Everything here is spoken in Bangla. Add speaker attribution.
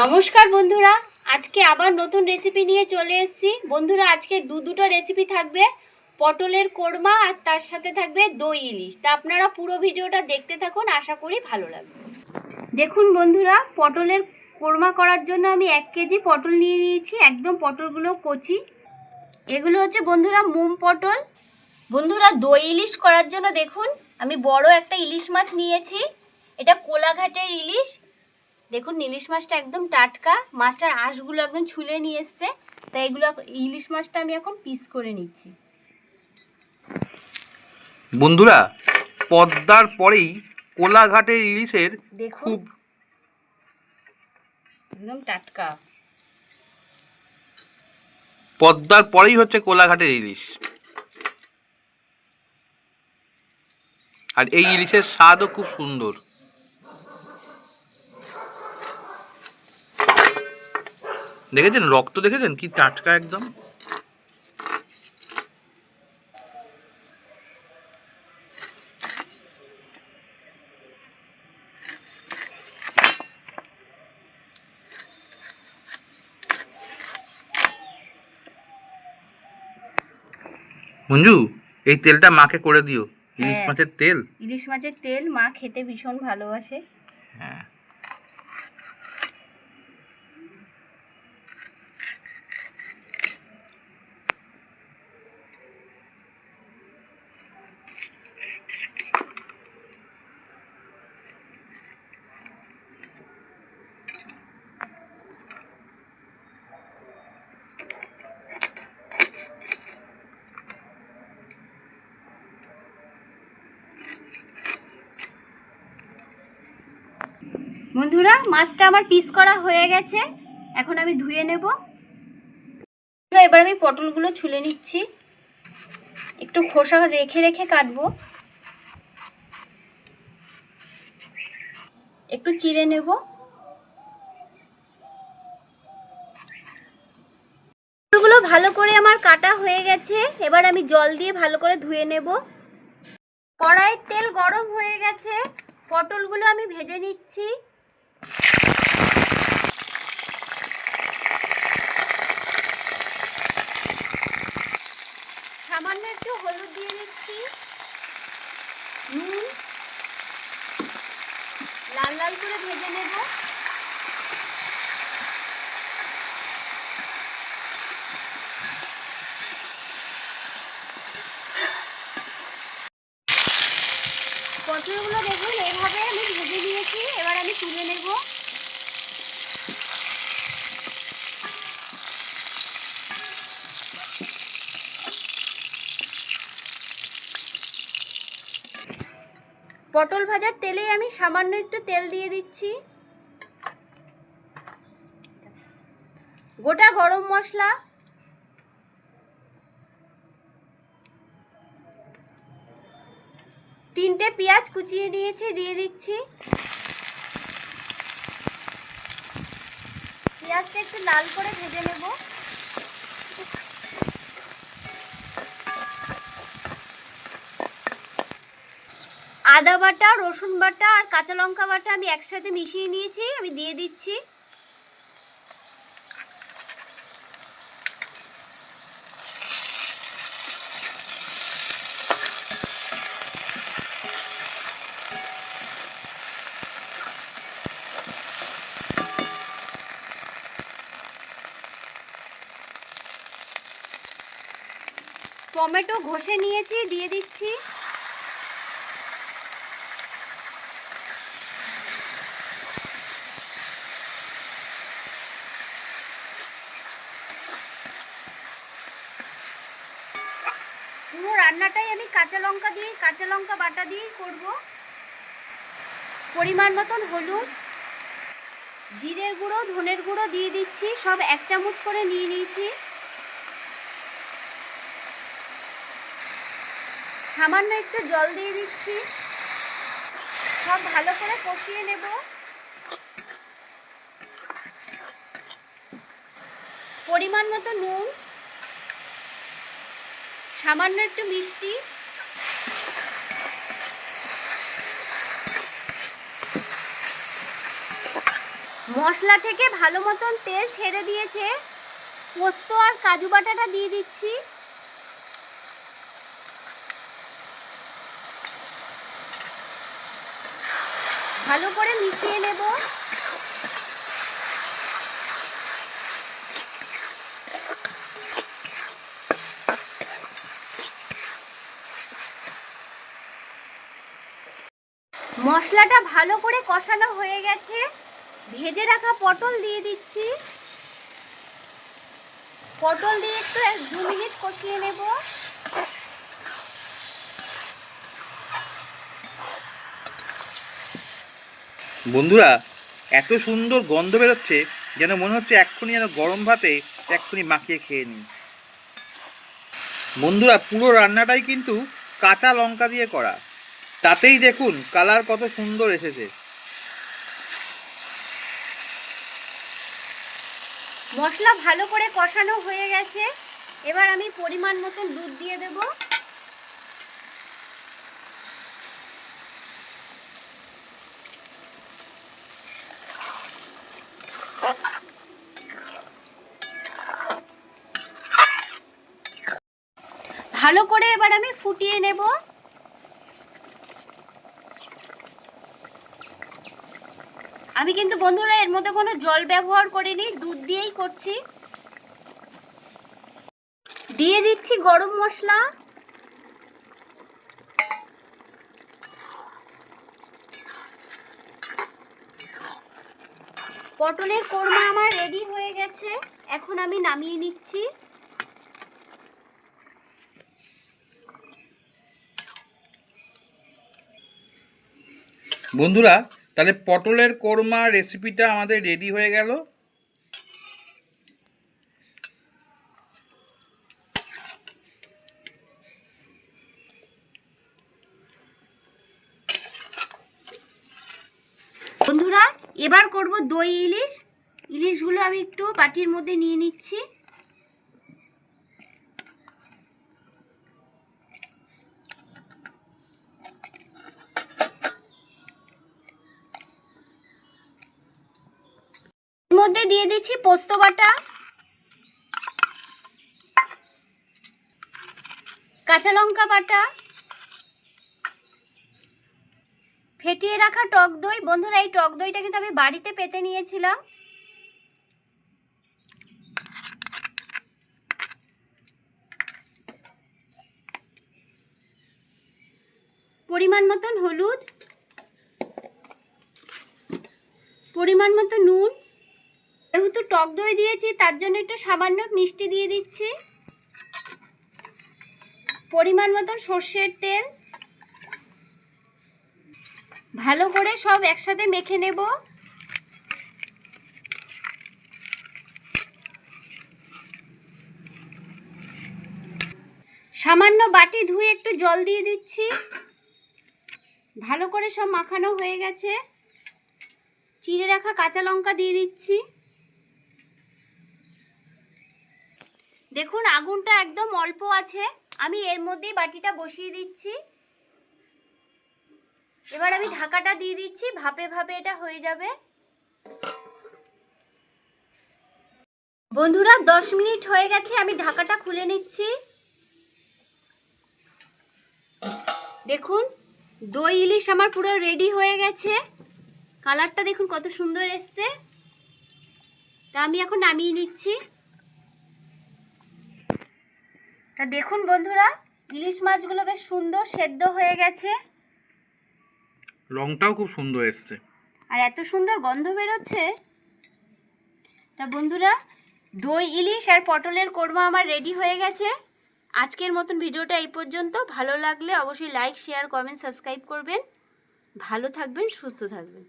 Speaker 1: নমস্কার বন্ধুরা, আজকে আবার নতুন রেসিপি নিয়ে চলে এসেছি। বন্ধুরা, আজকে দু দুটো রেসিপি থাকবে, পটলের কোরমা আর তার সাথে থাকবে দই ইলিশ। তা আপনারা পুরো ভিডিওটা দেখতে থাকুন, আশা করি ভালো লাগবে। দেখুন বন্ধুরা, পটলের কোরমা করার জন্য আমি এক কেজি পটল নিয়ে নিয়েছি, একদম পটলগুলো কচি। এগুলো হচ্ছে বন্ধুরা মোম পটল। বন্ধুরা, দই ইলিশ করার জন্য দেখুন, আমি বড় একটা ইলিশ মাছ নিয়েছি। এটা কোলাঘাটের ইলিশ দেখুন ইলিশ মাছটা একদম টাটকা। মাছটার আঁশগুলো একদম ছুলে নিয়ে এসছে। তাই এগুলো ইলিশ মাছটা আমি এখন পিস করে নিচ্ছি।
Speaker 2: বন্ধুরা পদ্মার পরেই কোলাঘাটের ইলিশের খুব
Speaker 1: একদম টাটকা।
Speaker 2: পদ্মার পরেই হচ্ছে কোলাঘাটের ইলিশ। আর এই ইলিশের স্বাদও খুব সুন্দর। দেখেছেন? রক্ত দেখেছেন? কি টাটকা একদম? মঞ্জু এই তেলটা মাকে করে দিও। ইলিশ
Speaker 1: হ্যাঁ।
Speaker 2: মাছের তেল?
Speaker 1: ইলিশ মাছের তেল মা খেতে ভীষণ ভালোবাসে। বন্ধুরা, মাছটা আমার পিস করা হয়ে গেছে। এখন আমি ধুয়ে নেব। এবার আমি পটলগুলো ছুলে নিচ্ছি। একটু খোসা রেখে রেখে কাটবো। একটু চিড়ে নেব। পটলগুলো ভালো করে আমার কাটা হয়ে গেছে। এবার আমি জল দিয়ে ভালো করে ধুয়ে নেব। কড়াইয়ের তেল গরম হয়ে গেছে। পটলগুলো আমি ভেজে নিচ্ছি। সামান্য একটু হলুদ দিয়ে দিচ্ছি। নুন। লাল লাল করে ভেজে নেব। পটলগুলো দেখুন, এভাবে আমি ভেজে নিয়েছি। এবার আমি তুলে নেব। পটল ভাজার তেলে আমি সামান্য একটু তেল দিয়ে দিচ্ছি। গোটা গরম মশলা। তিনটে পেঁয়াজ কুচিয়ে নিয়েছি, দিয়ে দিচ্ছি। পেঁয়াজটা একটু লাল করে ভেজে নেব। আদা বাটা, রসুন বাটা আর কাঁচা লঙ্কা বাটা আমি একসাথে মিশিয়ে নিয়েছি, আমি দিয়ে দিচ্ছি। টমেটো ঘষে নিয়েছি, দিয়ে দিচ্ছি পুরো রান্নাটাই আমি কাঁচা লঙ্কা দিয়ে, কাঁচা লঙ্কা বাটা দিয়েই করব। পরিমাণ মতন হলুদ, জিরের গুঁড়ো, ধনের গুঁড়ো দিয়ে দিচ্ছি। সব এক চামচ করে নিয়ে নিয়েছি। সামান্য একটু জল দিয়ে দিচ্ছি। সব ভালো করে কষিয়ে নেব। পরিমাণ মতো নুন সামান্য একটু মিষ্টি। মশলা থেকে ভালো মতন তেল ছেড়ে দিয়েছে। পোস্ত আর কাজু বাটাটা দিয়ে দিচ্ছি। ভালো করে মিশিয়ে নেব। মশলাটা ভালো করে কষানো হয়ে গেছে। ভেজে রাখা পটল দিয়ে দিচ্ছি। পটল দিয়ে একটু এক দু মিনিট কষিয়ে নেব।
Speaker 2: বন্ধুরা, এত সুন্দর গন্ধ বেরোচ্ছে যেন মনে হচ্ছে এক্ষুনি যেন গরম ভাতে এক্ষুনি মাখিয়ে খেয়ে নিই। বন্ধুরা, পুরো রান্নাটাই কিন্তু কাঁচা লঙ্কা দিয়ে করা। তাতেই দেখুন কালার কত সুন্দর এসেছে।
Speaker 1: মশলা ভালো করে কষানো হয়ে গেছে। এবার আমি পরিমাণ মতন দুধ দিয়ে দেব। ভালো করে এবার আমি ফুটিয়ে নেব। আমি কিন্তু বন্ধুরা, এর মধ্যে কোনো জল ব্যবহার করিনি, দুধ দিয়েই করছি। দিয়ে দিচ্ছি গরম মশলা। পটলের কোরমা আমার রেডি হয়ে গেছে। এখন আমি নামিয়ে নিচ্ছি।
Speaker 2: বন্ধুরা তাহলে পটলের কোরমা রেসিপিটা আমাদের রেডি হয়ে গেল।
Speaker 1: বন্ধুরা, এবার করব দই ইলিশ। ইলিশগুলো আমি একটু বাটির মধ্যে নিয়ে নিচ্ছি। মধ্যে দিয়ে দিচ্ছি পোস্ত বাটা। কাঁচা লঙ্কা বাটা। ফেটিয়ে রাখা টক দই। বন্ধুরা, এই টক দইটা কিন্তু আমি বাড়িতে পেতে নিয়েছিলাম। পরিমাণ মতন হলুদ। পরিমাণ মতো নুন। যেহেতু টক দই দিয়েছি, তার জন্য একটু সামান্য মিষ্টি দিয়ে দিচ্ছি। পরিমাণ মতন সর্ষের তেল। ভালো করে সব একসাথে মেখে নেব। সামান্য বাটি ধুয়ে একটু জল দিয়ে দিচ্ছি। ভালো করে সব মাখানো হয়ে গেছে। চিড়ে রাখা কাঁচা লঙ্কা দিয়ে দিচ্ছি। দেখুন, আগুনটা একদম অল্প আছে। আমি এর মধ্যেই বাটিটা বসিয়ে দিচ্ছি। এবার আমি ঢাকাটা দিয়ে দিচ্ছি, ভাপে ভাপে এটা হয়ে যাবে। বন্ধুরা, দশ মিনিট হয়ে গেছে, আমি ঢাকাটা খুলে নিচ্ছি। দেখুন দই ইলিশ আমার পুরো রেডি হয়ে গেছে। কালারটা দেখুন কত সুন্দর এসছে। তা আমি এখন নামিয়ে নিচ্ছি। তা দেখুন বন্ধুরা ইলিশ মাছগুলো বেশ সুন্দর সেদ্ধ হয়ে গেছে।
Speaker 2: রংটাও খুব সুন্দর এসছে।
Speaker 1: আর এত সুন্দর গন্ধ বেরোচ্ছে। তা বন্ধুরা দই ইলিশ আর পটলের কোরমা আমার রেডি হয়ে গেছে। আজকের মতন ভিডিওটা এই পর্যন্ত। ভালো লাগলে অবশ্যই লাইক শেয়ার কমেন্ট সাবস্ক্রাইব করবেন। ভালো থাকবেন সুস্থ থাকবেন।